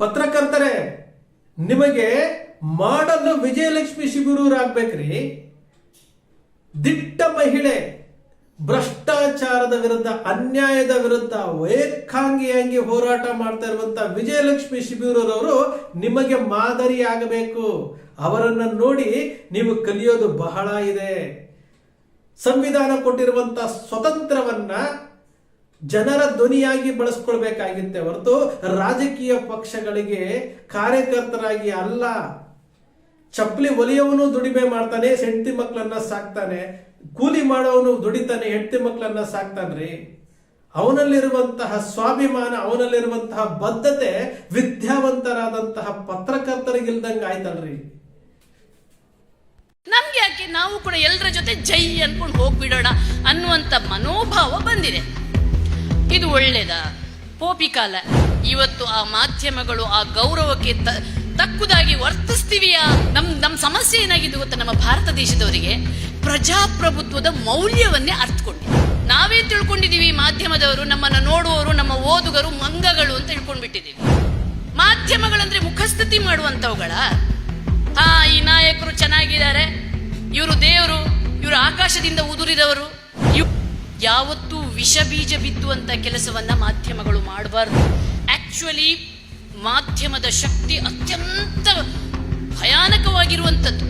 ಪತ್ರಕರ್ತರೇ, ನಿಮಗೆ ಮಾಡಲು ವಿಜಯಲಕ್ಷ್ಮಿ ಶಿಬಿರೂರಾಗ್ಬೇಕ್ರಿ. ದಿಟ್ಟ ಮಹಿಳೆ, ಭ್ರಷ್ಟಾಚಾರದ ವಿರುದ್ಧ, ಅನ್ಯಾಯದ ವಿರುದ್ಧ, ಏಕಾಂಗಿಯಾಗಿ ಹೋರಾಟ ಮಾಡ್ತಾ ಇರುವಂತ ವಿಜಯಲಕ್ಷ್ಮಿ ಶಿಬಿರೂರವರು ನಿಮಗೆ ಮಾದರಿ ಆಗಬೇಕು ಅವರನ್ನ ನೋಡಿ ನೀವು ಕಲಿಯೋದು ಬಹಳ ಇದೆ. ಸಂವಿಧಾನ ಕೊಟ್ಟಿರುವಂತ ಸ್ವತಂತ್ರವನ್ನ ಜನರ ಧ್ವನಿಯಾಗಿ ಬಳಸ್ಕೊಳ್ಬೇಕಾಗಿತ್ತೆ ಹೊರತು ರಾಜಕೀಯ ಪಕ್ಷಗಳಿಗೆ ಕಾರ್ಯಕರ್ತರಾಗಿ ಅಲ್ಲ, ಚಪ್ಪಲಿ ಒಲಿಯವನು ದುಡಿಮೆ ಮಾಡ್ತಾನೆ, ಹೆಂಡತಿ ಮಕ್ಕಳನ್ನ ಸಾಕ್ತಾನೆ, ಕೂಲಿ ಮಾಡೋವನು ದುಡಿತಾನೆ, ಹೆಂಡತಿ ಮಕ್ಕಳನ್ನ ಸಾಕ್ತಾನ್ರಿ? ಅವನಲ್ಲಿರುವಂತಹ ಸ್ವಾಭಿಮಾನ, ಅವನಲ್ಲಿರುವಂತಹ ಬದ್ಧತೆ ವಿದ್ಯಾವಂತರಾದಂತಹ ಪತ್ರಕರ್ತರಿಗಿಲ್ದಂಗ ಆಯ್ತಲ್ರಿ? ನಮ್ಗೆ ಯಾಕೆ ನಾವು ಕೂಡ ಎಲ್ಲರ ಜೊತೆ ಜೈ ಅನ್ಕೊಂಡು ಹೋಗ್ಬಿಡೋಣ ಅನ್ನುವಂಥ ಮನೋಭಾವ ಬಂದಿದೆ. ಇದು ಒಳ್ಳೇದ? ಪೋಪಿಕಾಲ ಇವತ್ತು ಆ ಮಾಧ್ಯಮಗಳು ಆ ಗೌರವಕ್ಕೆ ತಕ್ಕುದಾಗಿ ವರ್ತಿಸ್ತೀವಿಯಾ? ನಮ್ ನಮ್ ಸಮಸ್ಯೆ ಏನಾಗಿದೆ ಗೊತ್ತಾ ನಮ್ಮ ಭಾರತ ದೇಶದವರಿಗೆ? ಪ್ರಜಾಪ್ರಭುತ್ವದ ಮೌಲ್ಯವನ್ನೇ ಅರ್ಥಕೊಂಡು ನಾವೇ ತಿಳ್ಕೊಂಡಿದೀವಿ ಮಾಧ್ಯಮದವರು, ನಮ್ಮನ್ನ ನೋಡುವವರು, ನಮ್ಮ ಓದುಗರು, ಮಂಗಗಳು ಅಂತ ತಿಳ್ಕೊಂಡ್ಬಿಟ್ಟಿದ್ದೀವಿ ಮಾಧ್ಯಮಗಳಂದ್ರೆ ಮುಖಸ್ಥಿತಿ ಮಾಡುವಂತವುಗಳ ಹಾ, ಈ ನಾಯಕರು ಚೆನ್ನಾಗಿದ್ದಾರೆ. ಇವರು ದೇವರು, ಇವರು ಆಕಾಶದಿಂದ ಉದುರಿದವರು. ಯಾವತ್ತೂ ವಿಷ ಬೀಜ ಬಿತ್ತುವಂಥ ಕೆಲಸವನ್ನು ಮಾಧ್ಯಮಗಳು ಮಾಡಬಾರ್ದು. ಆ್ಯಕ್ಚುಲಿ ಮಾಧ್ಯಮದ ಶಕ್ತಿ ಅತ್ಯಂತ ಭಯಾನಕವಾಗಿರುವಂಥದ್ದು.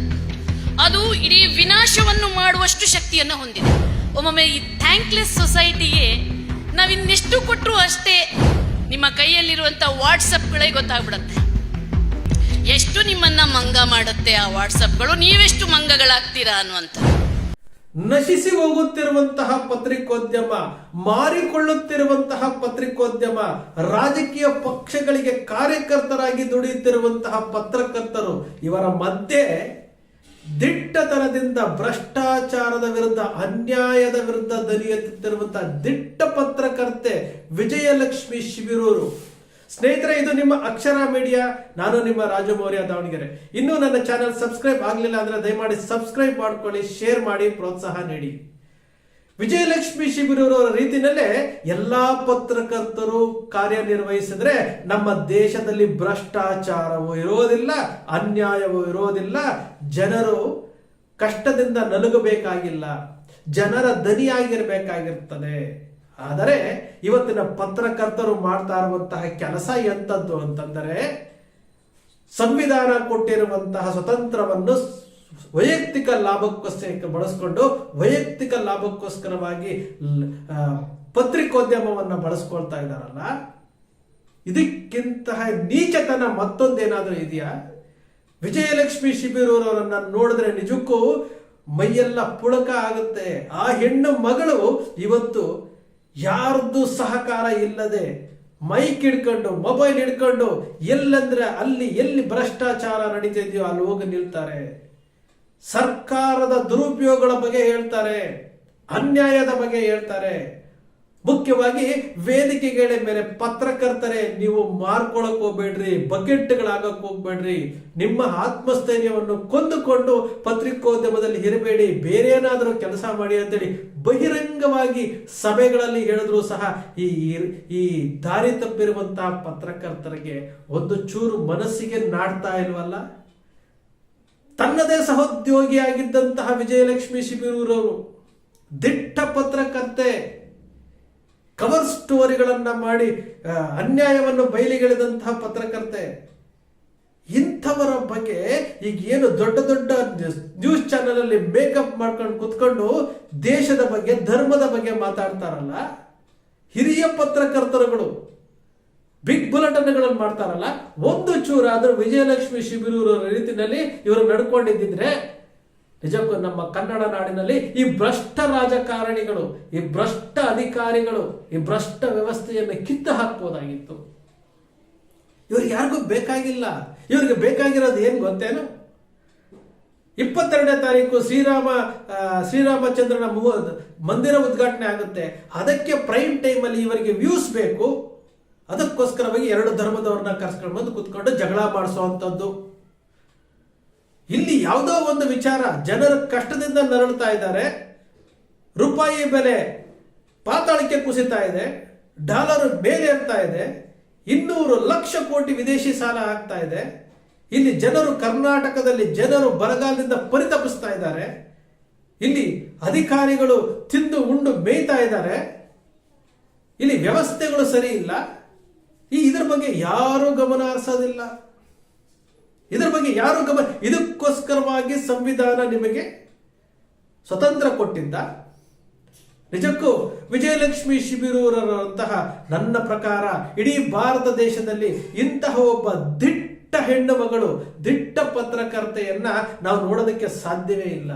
ಅದು ಇಡೀ ವಿನಾಶವನ್ನು ಮಾಡುವಷ್ಟು ಶಕ್ತಿಯನ್ನು ಹೊಂದಿದೆ. ಒಮ್ಮೊಮ್ಮೆ ಈ ಥ್ಯಾಂಕ್ಲೆಸ್ ಸೊಸೈಟಿಗೆ ನಾವಿನ್ನೆಷ್ಟು ಕೊಟ್ಟರು ಅಷ್ಟೇ ನಿಮ್ಮ ಕೈಯಲ್ಲಿರುವಂಥ ವಾಟ್ಸಪ್ಗಳೇ ಗೊತ್ತಾಗ್ಬಿಡತ್ತೆ. ಎಷ್ಟು ನಿಮ್ಮನ್ನ ಮಂಗ ಮಾಡುತ್ತೆ ಆ ವಾಟ್ಸಪ್ಗಳು ನೀವೆಷ್ಟು ಮಂಗಗಳಾಗ್ತೀರಾ ಅನ್ನುವಂಥ ನಶಿಸಿ ಹೋಗುತ್ತಿರುವಂತಹ ಪತ್ರಿಕೋದ್ಯಮ, ಮಾರಿಕೊಳ್ಳುತ್ತಿರುವಂತಹ ಪತ್ರಿಕೋದ್ಯಮ, ರಾಜಕೀಯ ಪಕ್ಷಗಳಿಗೆ ಕಾರ್ಯಕರ್ತರಾಗಿ ದುಡಿಯುತ್ತಿರುವಂತಹ ಪತ್ರಕರ್ತರು, ಇವರ ಮಧ್ಯೆ ದಿಟ್ಟತನದಿಂದ ಭ್ರಷ್ಟಾಚಾರದ ವಿರುದ್ಧ, ಅನ್ಯಾಯದ ವಿರುದ್ಧ ದನಿ ದಿಟ್ಟ ಪತ್ರಕರ್ತೆ ವಿಜಯಲಕ್ಷ್ಮಿ ಶಿಬಿರೂರು. ಸ್ನೇಹಿತರೆ, ಇದು ನಿಮ್ಮ ಅಕ್ಷರ ಮೀಡಿಯಾ, ನಾನು ನಿಮ್ಮ ರಾಜು ಮೌರ್ಯ ದಾವಣಗೆರೆ. ಇನ್ನೂ ನನ್ನ ಚಾನೆಲ್ ಸಬ್ಸ್ಕ್ರೈಬ್ ಆಗಲಿಲ್ಲ ಅಂದ್ರೆ ದಯಮಾಡಿ ಸಬ್ಸ್ಕ್ರೈಬ್ ಮಾಡ್ಕೊಳ್ಳಿ, ಶೇರ್ ಮಾಡಿ, ಪ್ರೋತ್ಸಾಹ ನೀಡಿ. ವಿಜಯಲಕ್ಷ್ಮಿ ಶಿಬಿರೂರವರ ರೀತಿಯಲ್ಲೇ ಎಲ್ಲಾ ಪತ್ರಕರ್ತರು ಕಾರ್ಯನಿರ್ವಹಿಸಿದ್ರೆ ನಮ್ಮ ದೇಶದಲ್ಲಿ ಭ್ರಷ್ಟಾಚಾರವೂ ಇರೋದಿಲ್ಲ ಅನ್ಯಾಯವೂ ಇರೋದಿಲ್ಲ ಜನರು ಕಷ್ಟದಿಂದ ನಲುಗಬೇಕಾಗಿಲ್ಲ, ಜನರ ದನಿಯಾಗಿರ್ಬೇಕಾಗಿರ್ತದೆ ಆದರೆ ಇವತ್ತಿನ ಪತ್ರಕರ್ತರು ಮಾಡ್ತಾ ಇರುವಂತಹ ಕೆಲಸ ಎಂಥದ್ದು ಅಂತಂದರೆ ಸಂವಿಧಾನ ಕೊಟ್ಟಿರುವಂತಹ ಸ್ವತಂತ್ರವನ್ನು ವೈಯಕ್ತಿಕ ಲಾಭಕ್ಕೋಸ್ಕರ ಬಳಸ್ಕೊಂಡು ವೈಯಕ್ತಿಕ ಲಾಭಕ್ಕೋಸ್ಕರವಾಗಿ ಪತ್ರಿಕೋದ್ಯಮವನ್ನು ಬಳಸ್ಕೊಳ್ತಾ ಇದ್ದಾರಲ್ಲ? ಇದಕ್ಕಿಂತಹ ನೀಚತನ ಮತ್ತೊಂದೇನಾದರೂ ಇದೆಯಾ? ವಿಜಯಲಕ್ಷ್ಮಿ ಶಿಬಿರೂರವರನ್ನ ನೋಡಿದ್ರೆ ನಿಜಕ್ಕೂ ಮೈಯೆಲ್ಲ ಪುಳಕ ಆಗುತ್ತೆ. ಆ ಹೆಣ್ಣು ಮಗಳು ಇವತ್ತು ಯಾರ್ದು ಸಹಕಾರ ಇಲ್ಲದೆ ಮೈಕ್ ಹಿಡ್ಕೊಂಡು, ಮೊಬೈಲ್ ಹಿಡ್ಕೊಂಡು ಎಲ್ಲಂದ್ರೆ ಅಲ್ಲಿ ಎಲ್ಲಿ ಭ್ರಷ್ಟಾಚಾರ ನಡೀತಿದೆಯೋ ಅಲ್ಲಿ ಹೋಗಿ ನಿಲ್ತಾರೆ. ಸರ್ಕಾರದ ದುರುಪಯೋಗಗಳ ಬಗ್ಗೆ ಹೇಳ್ತಾರೆ, ಅನ್ಯಾಯದ ಬಗ್ಗೆ ಹೇಳ್ತಾರೆ. ಮುಖ್ಯವಾಗಿ ವೇದಿಕೆಗಳ ಮೇಲೆ ಪತ್ರಕರ್ತರೆ, ನೀವು ಮಾರ್ಕೊಳಕ್ ಹೋಗ್ಬೇಡ್ರಿ ಬಕೆಟ್ಗಳಾಗಕ್ ಹೋಗ್ಬೇಡ್ರಿ. ನಿಮ್ಮ ಆತ್ಮಸ್ಥೈರ್ಯವನ್ನು ಕೊಂದುಕೊಂಡು ಪತ್ರಿಕೋದ್ಯಮದಲ್ಲಿ ಇರಬೇಡಿ, ಬೇರೆ ಏನಾದರೂ ಕೆಲಸ ಮಾಡಿ ಅಂತೇಳಿ ಬಹಿರಂಗವಾಗಿ ಸಭೆಗಳಲ್ಲಿ ಹೇಳಿದ್ರು ಸಹ ಈ ಈ ದಾರಿ ತಪ್ಪಿರುವಂತಹ ಪತ್ರಕರ್ತರಿಗೆ ಒಂದು ಚೂರು ಮನಸ್ಸಿಗೆ ನಾಡ್ತಾ ಇಲ್ವಲ್ಲ? ತನ್ನದೇ ಸಹೋದ್ಯೋಗಿಯಾಗಿದ್ದಂತಹ ವಿಜಯಲಕ್ಷ್ಮಿ ಶಿಬಿರೂರವರು ದಿಟ್ಟ ಪತ್ರಕರ್ತೆ. ಕವರ್ ಸ್ಟೋರಿಗಳನ್ನ ಮಾಡಿ ಅನ್ಯಾಯವನ್ನು ಬಯಲಿಗೆಳೆದಂತಹ ಪತ್ರಕರ್ತೆ. ಇಂಥವರ ಬಗ್ಗೆ ಈಗ ಏನು ದೊಡ್ಡ ದೊಡ್ಡ ನ್ಯೂಸ್ ಚಾನೆಲ್ ಅಲ್ಲಿ ಮೇಕಪ್ ಮಾಡ್ಕೊಂಡು ಕುತ್ಕೊಂಡು ದೇಶದ ಬಗ್ಗೆ, ಧರ್ಮದ ಬಗ್ಗೆ ಮಾತಾಡ್ತಾರಲ್ಲ, ಹಿರಿಯ ಪತ್ರಕರ್ತರುಗಳು ಬಿಗ್ ಬುಲೆಟನ್ಗಳನ್ನು ಮಾಡ್ತಾರಲ್ಲ, ಒಂದು ಚೂರಾದ್ರೂ ವಿಜಯಲಕ್ಷ್ಮಿ ಶಿಬಿರೂರ ರೀತಿನಲ್ಲಿ ಇವರು ನಡ್ಕೊಂಡಿದ್ದಿದ್ರೆ ನಿಜಕ್ಕೂ ನಮ್ಮ ಕನ್ನಡ ನಾಡಿನಲ್ಲಿ ಈ ಭ್ರಷ್ಟ ರಾಜಕಾರಣಿಗಳು, ಈ ಭ್ರಷ್ಟ ಅಧಿಕಾರಿಗಳು, ಈ ಭ್ರಷ್ಟ ವ್ಯವಸ್ಥೆಯನ್ನು ಕಿತ್ತು ಹಾಕ್ಬೋದಾಗಿತ್ತು ಇವ್ರಿಗೆ ಯಾರಿಗೂ ಬೇಕಾಗಿಲ್ಲ. ಇವ್ರಿಗೆ ಬೇಕಾಗಿರೋದು ಏನು ಗೊತ್ತೇನು? ಇಪ್ಪತ್ತೆರಡನೇ ತಾರೀಕು ಶ್ರೀರಾಮ ಶ್ರೀರಾಮಚಂದ್ರನ ಮಂದಿರ ಉದ್ಘಾಟನೆ ಆಗುತ್ತೆ. ಅದಕ್ಕೆ ಪ್ರೈಮ್ ಟೈಮ್ ಅಲ್ಲಿ ಇವರಿಗೆ ವ್ಯೂಸ್ ಬೇಕು. ಅದಕ್ಕೋಸ್ಕರವಾಗಿ ಎರಡು ಧರ್ಮದವ್ರನ್ನ ಕರ್ಸ್ಕೊಂಡು ಬಂದು ಕುತ್ಕೊಂಡು ಜಗಳ ಮಾಡಿಸುವಂಥದ್ದು ಇಲ್ಲಿ ಯಾವುದೋ ಒಂದು ವಿಚಾರ ಜನರ ಕಷ್ಟದಿಂದ ನರಳ್ತಾ ಇದ್ದಾರೆ, ರೂಪಾಯಿ ಬೆಲೆ ಪಾತಾಳಕ್ಕೆ ಕುಸಿತಾ ಇದೆ, ಡಾಲರ್ ಮೇಲೆ ಇರ್ತಾ ಇದೆ, ಇನ್ನೂರು ಲಕ್ಷ ಕೋಟಿ ವಿದೇಶಿ ಸಾಲ ಆಗ್ತಾ ಇದೆ. ಇಲ್ಲಿ ಜನರು ಕರ್ನಾಟಕದಲ್ಲಿ ಜನರು ಬರಗಾಲದಿಂದ ಪರಿತಪಿಸ್ತಾ ಇದ್ದಾರೆ. ಇಲ್ಲಿ ಅಧಿಕಾರಿಗಳು ತಿಂದು ಉಂಡು ಮೇಯ್ತಾ ಇದ್ದಾರೆ. ಇಲ್ಲಿ ವ್ಯವಸ್ಥೆಗಳು ಸರಿ ಇಲ್ಲ. ಈ ಇದರ ಬಗ್ಗೆ ಯಾರು ಗಮನ ಹರಿಸೋದಿಲ್ಲ. ಇದ್ರ ಬಗ್ಗೆ ಯಾರು ಗಮನ ಇದಕ್ಕೋಸ್ಕರವಾಗಿ ಸಂವಿಧಾನ ನಿಮಗೆ ಸ್ವತಂತ್ರ ಕೊಟ್ಟಿದ್ದ. ನಿಜಕ್ಕೂ ವಿಜಯಲಕ್ಷ್ಮಿ ಶಿಬಿರೂರರಂತಹ ನನ್ನ ಪ್ರಕಾರ ಇಡೀ ಭಾರತ ದೇಶದಲ್ಲಿ ಇಂತಹ ಒಬ್ಬ ದಿಟ್ಟ ಹೆಣ್ಣು ಮಗಳು, ದಿಟ್ಟ ಪತ್ರಕರ್ತೆಯನ್ನ ನಾವು ನೋಡೋದಕ್ಕೆ ಸಾಧ್ಯವೇ ಇಲ್ಲ.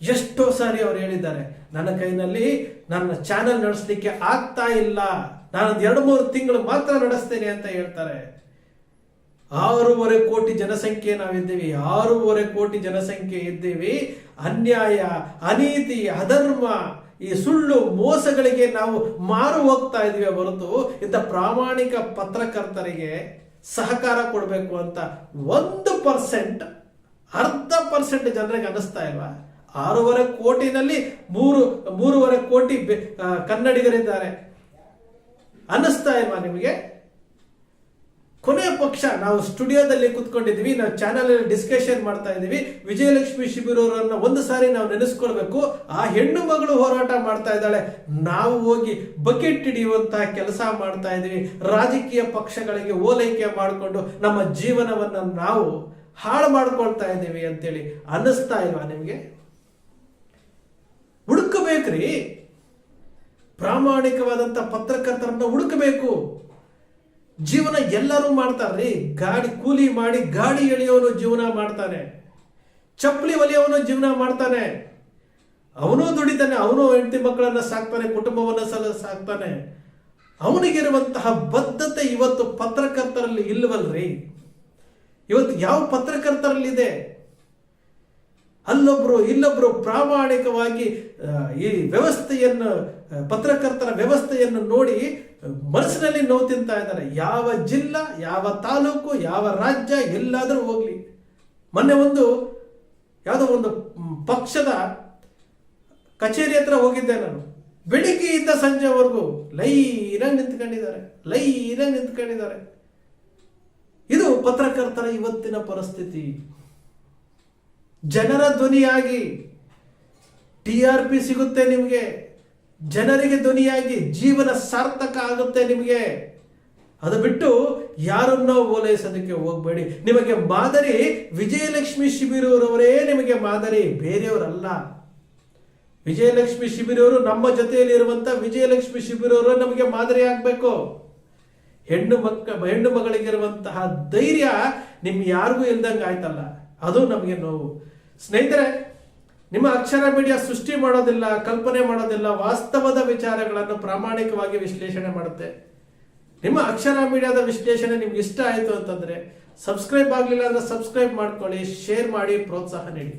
ಎಷ್ಟೋ ಸಾರಿ ಅವ್ರು ಹೇಳಿದ್ದಾರೆ, ನನ್ನ ಕೈನಲ್ಲಿ ನನ್ನ ಚಾನೆಲ್ ನಡೆಸಲಿಕ್ಕೆ ಆಗ್ತಾ ಇಲ್ಲ. ನಾನೊಂದು ಎರಡು ಮೂರು ತಿಂಗಳು ಮಾತ್ರ ನಡೆಸ್ತೇನೆ ಅಂತ ಹೇಳ್ತಾರೆ. ಆರೂವರೆ ಕೋಟಿ ಜನಸಂಖ್ಯೆ ನಾವಿದ್ದೇವೆ, ಆರೂವರೆ ಕೋಟಿ ಜನಸಂಖ್ಯೆ ಇದ್ದೀವಿ. ಅನ್ಯಾಯ, ಅನೀತಿ, ಅಧರ್ಮ, ಈ ಸುಳ್ಳು ಮೋಸಗಳಿಗೆ ನಾವು ಮಾರು ಹೋಗ್ತಾ ಇದ್ದೀವಿ ಹೊರತು ಇಂಥ ಪ್ರಾಮಾಣಿಕ ಪತ್ರಕರ್ತರಿಗೆ ಸಹಕಾರ ಕೊಡಬೇಕು ಅಂತ ಒಂದು ಪರ್ಸೆಂಟ್, ಅರ್ಧ ಪರ್ಸೆಂಟ್ ಜನರಿಗೆ ಅನಿಸ್ತಾ ಇಲ್ವಾ? ಆರೂವರೆ ಕೋಟಿನಲ್ಲಿ ಮೂರು, ಮೂರುವರೆ ಕೋಟಿ ಕನ್ನಡಿಗರಿದ್ದಾರೆ. ಅನ್ನಿಸ್ತಾ ಇಲ್ವಾ ನಿಮಗೆ? ಕೊನೆಯ ಪಕ್ಷ ನಾವು ಸ್ಟುಡಿಯೋದಲ್ಲಿ ಕುತ್ಕೊಂಡಿದ್ದೀವಿ, ನಾವು ಚಾನಲ್ ಅಲ್ಲಿ ಡಿಸ್ಕಷನ್ ಮಾಡ್ತಾ ಇದ್ದೀವಿ. ವಿಜಯಲಕ್ಷ್ಮಿ ಶಿಬಿರವರನ್ನ ಒಂದು ಸಾರಿ ನಾವು ನೆನೆಸ್ಕೊಳ್ಬೇಕು. ಆ ಹೆಣ್ಣು ಮಗಳು ಹೋರಾಟ ಮಾಡ್ತಾ ಇದ್ದಾಳೆ. ನಾವು ಹೋಗಿ ಬಕೆಟ್ ಹಿಡಿಯುವಂತಹ ಕೆಲಸ ಮಾಡ್ತಾ ಇದ್ದೀವಿ. ರಾಜಕೀಯ ಪಕ್ಷಗಳಿಗೆ ಓಲೈಕೆ ಮಾಡಿಕೊಂಡು ನಮ್ಮ ಜೀವನವನ್ನ ನಾವು ಹಾಳು ಮಾಡ್ಕೊಳ್ತಾ ಇದ್ದೀವಿ ಅಂತೇಳಿ ಅನ್ನಿಸ್ತಾ ಇಲ್ವಾ ನಿಮಗೆ? ಹುಡುಕಬೇಕ್ರಿ. ಪ್ರಾಮಾಣಿಕವಾದಂತ ಪತ್ರಕರ್ತರನ್ನ ಹುಡುಕಬೇಕು. ಜೀವನ ಎಲ್ಲರೂ ಮಾಡ್ತಾರ್ರಿ ಗಾಡಿ ಕೂಲಿ ಮಾಡಿ ಗಾಡಿ ಎಳೆಯೋನು ಜೀವನ ಮಾಡ್ತಾನೆ. ಚಪ್ಪಲಿ ಒಲಿಯವನು ಜೀವನ ಮಾಡ್ತಾನೆ. ಅವನು ದುಡಿತಾನೆ, ಅವನು ಹೆಂಡತಿ ಮಕ್ಕಳನ್ನ ಸಾಕ್ತಾನೆ, ಕುಟುಂಬವನ್ನ ಸಲ ಸಾಕ್ತಾನೆ. ಅವನಿಗಿರುವಂತಹ ಬದ್ಧತೆ ಇವತ್ತು ಪತ್ರಕರ್ತರಲ್ಲಿ ಇಲ್ವಲ್ರಿ? ಇವತ್ತು ಯಾವ ಪತ್ರಕರ್ತರಲ್ಲಿದೆ? ಅಲ್ಲೊಬ್ರು ಇಲ್ಲೊಬ್ಬರು ಪ್ರಾಮಾಣಿಕವಾಗಿ ಈ ವ್ಯವಸ್ಥೆಯನ್ನು ಪತ್ರಕರ್ತರ ವ್ಯವಸ್ಥೆಯನ್ನು ನೋಡಿ, ಮನಸ್ಸಿನಲ್ಲಿ ನೋವು ತಿಂತಾ ಇದ್ದಾರೆ. ಯಾವ ಜಿಲ್ಲಾ, ಯಾವ ತಾಲೂಕು, ಯಾವ ರಾಜ್ಯ, ಎಲ್ಲಾದರೂ ಹೋಗಲಿ. ಮೊನ್ನೆ ಒಂದು, ಯಾವುದೋ ಒಂದು ಪಕ್ಷದ ಕಚೇರಿ ಹತ್ರ ಹೋಗಿದ್ದೆ ನಾನು. ಬೆಳಿಗ್ಗೆಯಿಂದ ಸಂಜೆವರೆಗೂ ಲೈನಾಗಿ ನಿಂತ್ಕೊಂಡಿದ್ದಾರೆ. ಲೈನಾಗಿ ನಿಂತ್ಕೊಂಡಿದ್ದಾರೆ. ಇದು ಪತ್ರಕರ್ತರ ಇವತ್ತಿನ ಪರಿಸ್ಥಿತಿ. ಜನರ ಧ್ವನಿಯಾಗಿ ಟಿ ಆರ್ ಪಿ ಸಿಗುತ್ತೆ ನಿಮಗೆ. ಜನರಿಗೆ ಧ್ವನಿಯಾಗಿ ಜೀವನ ಸಾರ್ಥಕ ಆಗುತ್ತೆ ನಿಮಗೆ. ಅದು ಬಿಟ್ಟು ಯಾರನ್ನೋ ಓಲೈಸೋದಕ್ಕೆ ಹೋಗ್ಬೇಡಿ. ನಿಮಗೆ ಮಾದರಿ ವಿಜಯಲಕ್ಷ್ಮಿ ಶಿಬಿರವರವರೇ ನಿಮಗೆ ಮಾದರಿ. ಬೇರೆಯವರಲ್ಲ. ವಿಜಯಲಕ್ಷ್ಮಿ ಶಿಬಿರವರು ನಮ್ಮ ಜೊತೆಯಲ್ಲಿ ಇರುವಂತ ವಿಜಯಲಕ್ಷ್ಮಿ ಶಿಬಿರವರು ನಮಗೆ ಮಾದರಿ ಆಗ್ಬೇಕು. ಹೆಣ್ಣು ಮಕ್ಕ, ಹೆಣ್ಣು ಮಗಳಿಗಿರುವಂತಹ ಧೈರ್ಯ ನಿಮ್ ಯಾರಿಗೂ ಇಲ್ದಂಗೆ ಆಯ್ತಲ್ಲ. ಅದು ನಮಗೆ ನೋವು. ಸ್ನೇಹಿತರೆ, ನಿಮ್ಮ ಅಕ್ಷರ ಮೀಡಿಯಾ ಸೃಷ್ಟಿ ಮಾಡೋದಿಲ್ಲ, ಕಲ್ಪನೆ ಮಾಡೋದಿಲ್ಲ, ವಾಸ್ತವದ ವಿಚಾರಗಳನ್ನು ಪ್ರಾಮಾಣಿಕವಾಗಿ ವಿಶ್ಲೇಷಣೆ ಮಾಡುತ್ತೆ. ನಿಮ್ಮ ಅಕ್ಷರ ಮೀಡಿಯಾದ ವಿಶ್ಲೇಷಣೆ ನಿಮ್ಗೆ ಇಷ್ಟ ಆಯಿತು ಅಂತಂದ್ರೆ, ಸಬ್ಸ್ಕ್ರೈಬ್ ಆಗಲಿಲ್ಲ ಅಂದ್ರೆ ಸಬ್ಸ್ಕ್ರೈಬ್ ಮಾಡ್ಕೊಳ್ಳಿ, ಶೇರ್ ಮಾಡಿ, ಪ್ರೋತ್ಸಾಹ ನೀಡಿ.